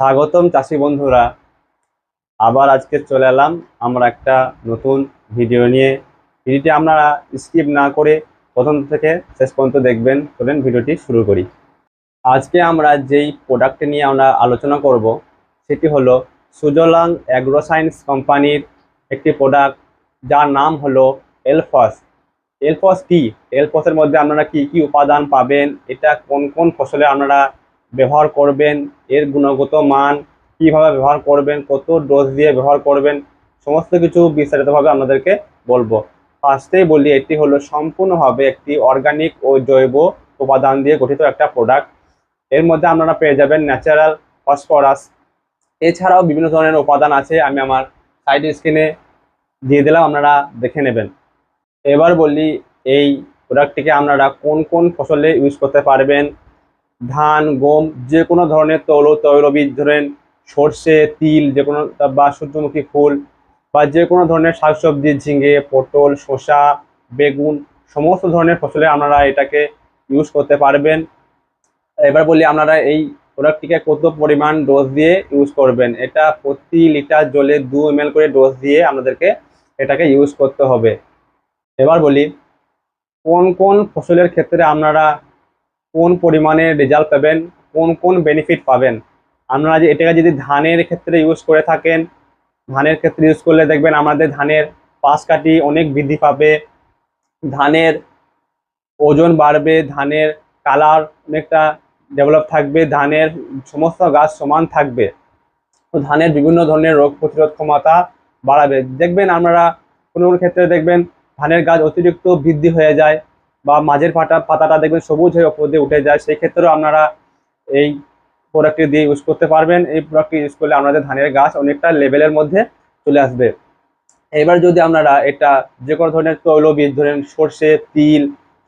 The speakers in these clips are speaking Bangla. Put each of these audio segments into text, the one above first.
স্বাগতম চাষি বন্ধুরা। আবার আজকে চলে এলাম আমরা একটা নতুন ভিডিও নিয়ে। ভিডিওটি আপনারা স্কিপ না করে প্রথম থেকে শেষ পর্যন্ত দেখবেন, চলেন ভিডিওটি শুরু করি। আজকে আমরা যেই প্রোডাক্ট নিয়ে আমরা আলোচনা করব, সেটি হলো সুজলাং অ্যাগ্রোসায়েন্স কোম্পানির একটি প্রোডাক্ট যার নাম হলো এলফস। এলফস কি? এলফসের মধ্যে আপনারা কি কি উপাদান পাবেন? এটা কোন কোন ফসলে আপনারা ব্যবহার করবেন, এর গুণগত মান কীভাবে ব্যবহার করবেন, কত ডোজ দিয়ে ব্যবহার করবেন, সমস্ত কিছু বিস্তারিতভাবে আপনাদেরকে বলব। ফার্স্টেই বলি, এটি হলো সম্পূর্ণভাবে একটি অর্গানিক ও জৈব উপাদান দিয়ে গঠিত একটা প্রোডাক্টের মধ্যে আপনারা পেয়ে যাবেন ন্যাচারাল ফসফরাস এছাড়াও বিভিন্ন ধরনের উপাদান আছে, আমি আমার সাইড স্ক্রিনে দিয়ে দিলাম, আপনারা দেখে নেবেন। এবার বলি, এই প্রোডাক্টটিকে আপনারা কোন কোন ফসলে ইউজ করতে পারবেন ধান, গম যে কোনো ধরনের তৈল, তৈলবীজ, ধরেন সর্ষে, তিল যে কোনো বা সূর্যমুখী ফুল বা যে কোনো ধরনের শাকসবজি, ঝিঙে, পটল, শসা, বেগুন, সমস্ত ধরনের ফসলে আপনারা এটাকে ইউজ করতে পারবেন। এবার বলি আপনারা এই প্রোডাক্টটিকে কত পরিমাণ ডোজ দিয়ে ইউজ করবেন। এটা প্রতি লিটার জলে দু এম করে ডোজ দিয়ে আপনাদেরকে এটাকে ইউজ করতে হবে। এবার বলি, কোন কোন ফসলের ক্ষেত্রে আপনারা কোন পরিমাণে রেজাল্ট পাবেন, কোন কোন বেনিফিট পাবেন। আপনারা যে এটাকে যদি ধানের ক্ষেত্রে ইউজ করে থাকেন, ধানের ক্ষেত্রে ইউজ করলে দেখবেন আমাদের ধানের পাশ কাটি অনেক বৃদ্ধি পাবে, ধানের ওজন বাড়বে, ধানের কালার অনেকটা ডেভেলপ থাকবে, ধানের সমস্ত গাছ সমান থাকবে। তো ধানের বিভিন্ন ধরনের রোগ প্রতিরোধ ক্ষমতা বাড়াবে। দেখবেন আপনারা কোনো কোনো ক্ষেত্রে দেখবেন ধানের গাছ অতিরিক্ত বৃদ্ধি হয়ে যায় বা মাঝের পাতা পাতাটা দেখবেন সবুজ হয়ে ওপর দিয়ে উঠে যায়। সেই ক্ষেত্রেও আপনারা এই প্রোডাক্টটি দিয়ে ইউজ করতে পারবেন। এই প্রোডাক্টটি ইউজ করলে আপনাদের ধানের গাছ অনেকটা লেভেলের মধ্যে চলে আসবে। এবার যদি আপনারা এটা যে কোনো ধরনের তৈলবীজ ধরেন সর্ষে, তিল,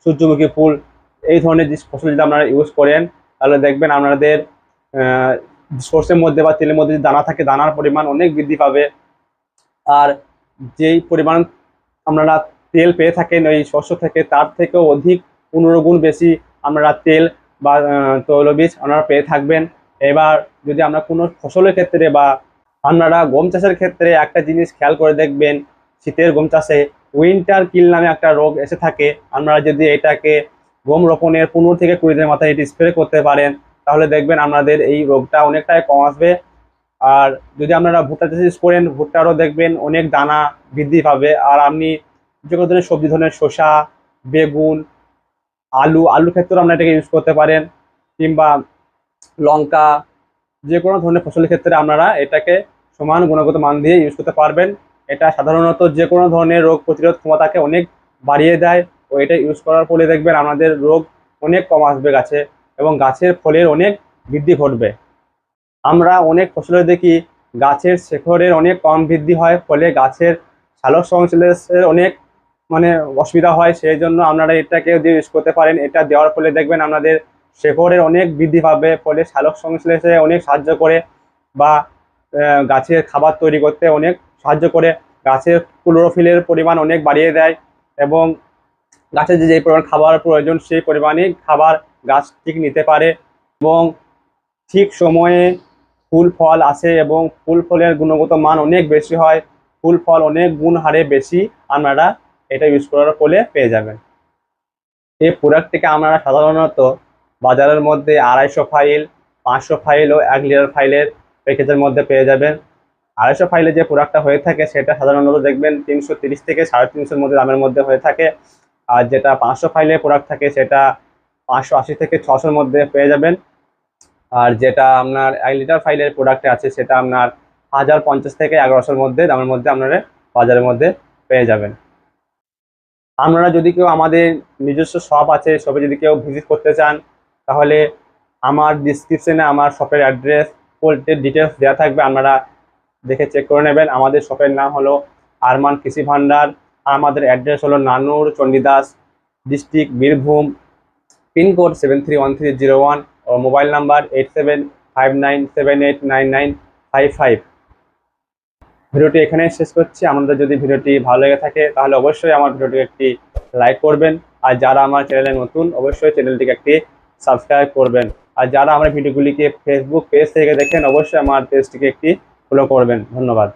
সূর্যমুখী ফুল, এই ধরনের যে ফসল যদি আপনারা ইউজ করেন, তাহলে দেখবেন আপনাদের সর্ষের মধ্যে বা তেলের মধ্যে যে দানা থাকে, দানার পরিমাণ অনেক বৃদ্ধি পাবে। আর যেই পরিমাণ আপনারা তেল পেয়ে থাকেন, ওই শস্য থেকে, তার থেকেও অধিক পনেরো গুণ বেশি আপনারা তেল বা তৈলবীজ আপনারা পেয়ে থাকবেন। এবার যদি আমরা কোনো ফসলের ক্ষেত্রে বা আপনারা গম চাষের ক্ষেত্রে একটা জিনিস খেয়াল করে দেখবেন, শীতের গম চাষে উইন্টার কিল নামে একটা রোগ এসে থাকে। আপনারা যদি এটাকে গম রোপণের পনেরো থেকে কুড়ি দিনের মাথায় এটি স্প্রে করতে পারেন, তাহলে দেখবেন আপনাদের এই রোগটা অনেকটাই কম আসবে। আর যদি আপনারা ভুট্টা চাষ করেন, ভুট্টারও দেখবেন অনেক দানা বৃদ্ধি পাবে। আর আপনি যে কোনো ধরনের সবজি, ধরনের শসা, বেগুন, আলু, আলুর ক্ষেত্রেও আপনারা এটাকে ইউজ করতে পারেন, কিংবা লঙ্কা, যে কোনো ধরনের ফসলের ক্ষেত্রে আপনারা এটাকে সমান গুণগত মান দিয়ে ইউজ করতে পারবেন। এটা সাধারণত যে কোনো ধরনের রোগ প্রতিরোধ ক্ষমতাকে অনেক বাড়িয়ে দেয় ও এটা ইউজ করার ফলে দেখবেন আমাদের রোগ অনেক কম আসবে গাছে এবং গাছের ফলের অনেক বৃদ্ধি ঘটবে। আমরা অনেক ফসলে দেখি গাছের শেখরের অনেক কম বৃদ্ধি হয়, ফলে গাছের সালোক সংশ্লেষের অনেক মানে অসুবিধা হয়, সেই জন্য আপনারা এটাকে দিয়ে ইউজ করতে পারেন, এটা দেওয়ার ফলে দেখবেন আপনাদের শেকড়ের অনেক বৃদ্ধি পাবে, ফলে সালোক সংশ্লেষে অনেক সাহায্য করে বা গাছের খাবার তৈরি করতে অনেক সাহায্য করে। গাছের ক্লোরোফিলের পরিমাণ অনেক বাড়িয়ে দেয় এবং গাছের যে যে পরিমাণ খাবার প্রয়োজন, সেই পরিমাণে খাবার গাছ ঠিক নিতে পারে এবং ঠিক সময়ে ফুল, ফল আসে এবং ফুল, ফলের গুণগত মান অনেক বেশি হয়। ফুল, ফল অনেক গুণ হারে বেশি আপনারা এটা ইউজ করার ফলে পেয়ে যাবেন। এই প্রোডাক্টটিকে আপনারা সাধারণত বাজারের মধ্যে আড়াইশো ফাইল পাঁচশো ফাইল ও এক লিটার ফাইলের প্যাকেজের মধ্যে পেয়ে যাবেন। আড়াইশো ফাইলে যে প্রোডাক্টটা হয়ে থাকে, সেটা সাধারণত দেখবেন তিনশো তিরিশ থেকে সাড়ে তিনশোর মধ্যে দামের মধ্যে হয়ে থাকে। আর যেটা পাঁচশো ফাইলের প্রোডাক্ট থাকে, সেটা পাঁচশো আশি থেকে ছশোর মধ্যে পেয়ে যাবেন। আর যেটা আপনার এক লিটার ফাইলের প্রোডাক্টে আছে, সেটা আপনার হাজার পঞ্চাশ থেকে এগারোশোর মধ্যে দামের মধ্যে আপনারা বাজারের মধ্যে পেয়ে যাবেন। আপনারা যদি কেউ আমাদের নিজস্ব শপ আছে শপে যদি কেউ ভিজিট করতে চান, তাহলে আমার ডিসক্রিপশনে আমার শপের অ্যাড্রেস পোল্টের ডিটেলস দেওয়া থাকবে, আপনারা দেখে চেক করে নেবেন। আমাদের শপের নাম হলো আরমান কৃষি ভান্ডার আর আমাদের অ্যাড্রেস হলো Nanoor, Chandidas district Birbhum, pincode seven three one three zero one ও mobile number eight seven five nine seven eight nine nine five five ভিডিওটি এখানেই শেষ করছি। আমাদের যদি ভিডিওটি ভালো লেগে থাকে, তাহলে অবশ্যই আমার ভিডিওটি একটি লাইক করবেন। আর যারা আমার চ্যানেলে নতুন, অবশ্যই চ্যানেলটিকে একটি সাবস্ক্রাইব করবেন। আর যারা আমার ভিডিওগুলিকে ফেসবুক পেজ থেকে দেখেন, অবশ্যই আমার পেজটিকে একটি ফলো করবেন। ধন্যবাদ।